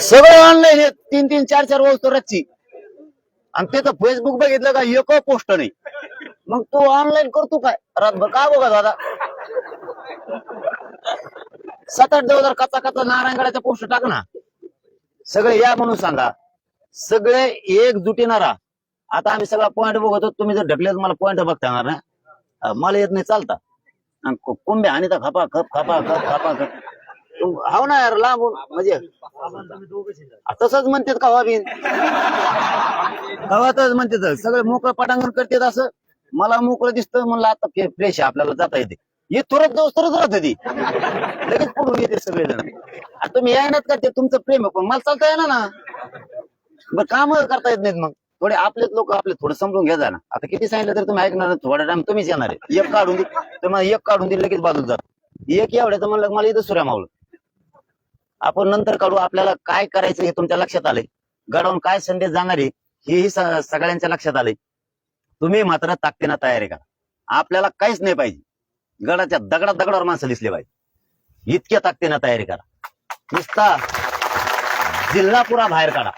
सगळं ऑनलाईन आहे तीन तीन चार चार वस्तू रच्ची. आणि त्याचं फेसबुक बघितलं का एक पोस्ट नाही? मग तू ऑनलाईन करतो काय? रातभर का बघा दादा सात आठ दिवस कचा कचा नारायणगडाचा पोस्ट टाक ना. सगळे या म्हणून सांगा. सगळे एकजुटीनं आता आम्ही सगळा पॉईंट बघतो तुम्ही जर ढकलेत मला पॉईंट बघता येणार ना मला येत नाही चालता. आणि को- कोंबे आणि तर खपा खप खपा खप खपा खप. हो हाव ना यार लांबून म्हणजे तसंच म्हणतात का हो वाबीन गावातच म्हणतात. सगळं मोकळं पटांगण करतात असं. मला मोकळं दिसतं म्हणलं आता फ्रेश आहे आपल्याला जाता येते. हे तुरत जाऊ तरच राहत होती. लगेच पडून येते सगळेजण. आता तुम्ही येणार का ते? तुमचं प्रेम आहे पण मला चालता येणार ना. बरं काम करता येत नाहीत मग. थोडे आपलेच लोक आपले थोडं समजून घ्या जा ना आता किती सांगितलं तर तुम्ही ऐकणार थोडा टाइम तुम्हीच येणार आहे. एक काढून दे एक काढून दिलं लगेच बाजूला जात. एक एवढ्याचं म्हणलं मला इथं सुऱ्या मावलं आपण नंतर काढू आपल्याला काय करायचं हे तुमच्या लक्षात आलंय. गडावून काय संदेश जाणार आहे हेही सगळ्यांच्या लक्षात आलंय. तुम्ही मात्र ताकदीनं तयारी करा आपल्याला काहीच नाही पाहिजे. गडाच्या दगडा दगडावर माणसं दिसले पाहिजे. इतक्या ताकदीनं तयारी करा. नुसता जिल्हा पुरा बाहेर काढा.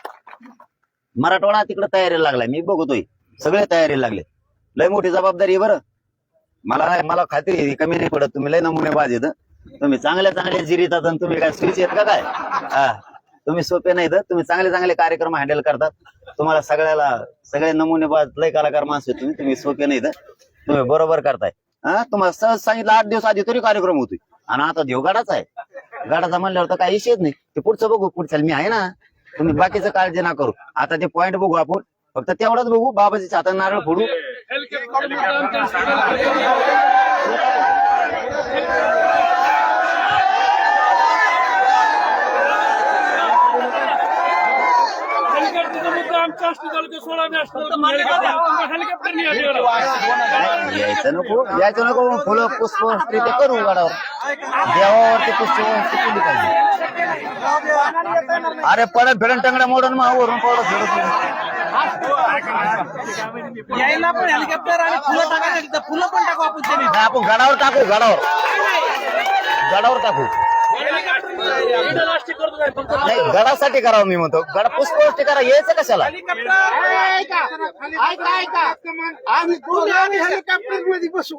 मराठवाडा तिकडे तयारीला लागलाय. मी बघतोय. सगळे तयारीला लागले. लय मोठी जबाबदारी बरं. मला नाही मला खात्री आहे, कमी नाही पडत. तुम्ही लय नमुने बाज येत तुम्ही चांगल्या चांगल्या जिरीतात आणि तुम्ही काय स्विच आहेत का काय? हा. तुम्ही सोपे नाहीत तुम्ही चांगले चांगले कार्यक्रम हँडल करतात. तुम्हाला सगळ्याला सगळे नमुने बाज लय कलाकार माणसं आहेत तुम्ही. तुम्ही सोपे नाहीत तुम्ही बरोबर करताय. हा? तुम्हाला सहज सांगितलं आठ दिवस आधी तरी कार्यक्रम होतोय. आणि आता देव गाडाचा आहे. गाडाचा म्हणल्यावर तर काही विषयच नाही. ते पुढचं बघू पुढच्या मी आहे ना. तुम्ही बाकीचं काळजी ना करू. आता ते पॉइंट बघू आपण. फक्त तेवढंच बघू. बाबाजीच्या हातात नारळ फोडू. सोळा यायचं नको. यायचं नको. फुलं पुष्प ते करू गाडावर देवावरती केली पाहिजे. अरे पडत फेडून टंगड्या मोडून मग वरून पडत फेडत यायला पण हेलिकॉप्टर आणि फुलं टाकायचं फुलं पण टाकू आपण त्याने. आपण गडावर टाकू गडावर. गडावर टाकू. नाही गडासाठी करावं मी म्हणतो. गडा पुष्पवृष्टी करा यायचं कशाला? दोन्ही आम्ही हेलिकॉप्टरमध्ये बसू.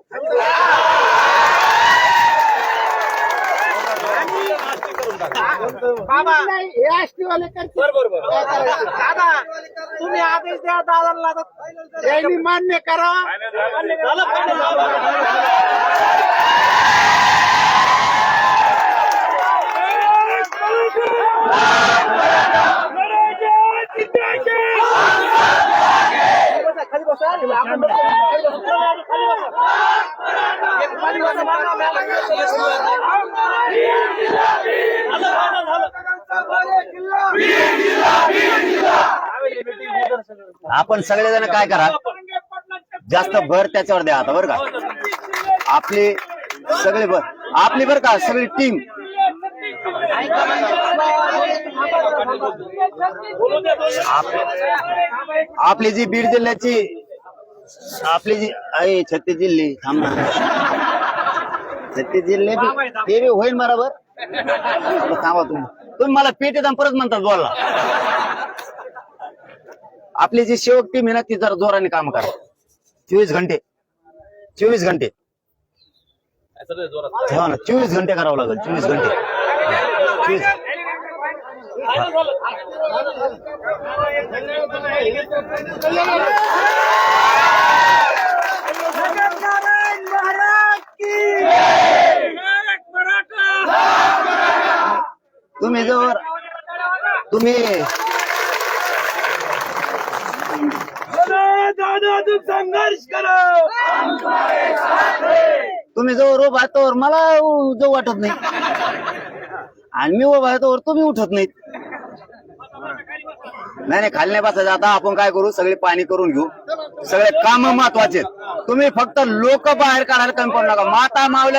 बाबा. हे आष्टी वाले दादा तुम्ही आदेश द्या दादाला त्यांनी मान्य करा. खाली बसा. आपण खाली आपण सगळेजण काय करा? जास्त भर त्याच्यावर द्या आता बरं का? आपली सगळे भर आपली बरं का सगळी टीम आपली जी बीड जिल्ह्याची आपली जी आहे छत्तीस जिल्हे थांब छत्तीस जिल्हे ते बी होईल बरोबर. थांबा तुम्ही. तुम्ही मला पेट येतात परत म्हणतात बोलला आपली जी सेवक टीम आहे ना ती जरा जोराने काम करा. चोवीस घंटे. चोवीस घंटे. हा ना चोवीस घंटे करावं लागेल चोवीस घंटे. चोवीस तुम्ही जवळ तुम्ही दादा संघर्ष तुम्ही जवळ उभा तोवर मला उ- जाऊ वाटत नाही. आणि मी उभा तोवर तुम्ही उठत नाहीत. नाही नाही खाली नाही बसायचं. आता आपण काय करू? सगळे पाणी करून घेऊ. सगळे काम महत्त्वाचे आहेत. तुम्ही फक्त लोक बाहेर काढायला कमी पडू नका. माता मावल्या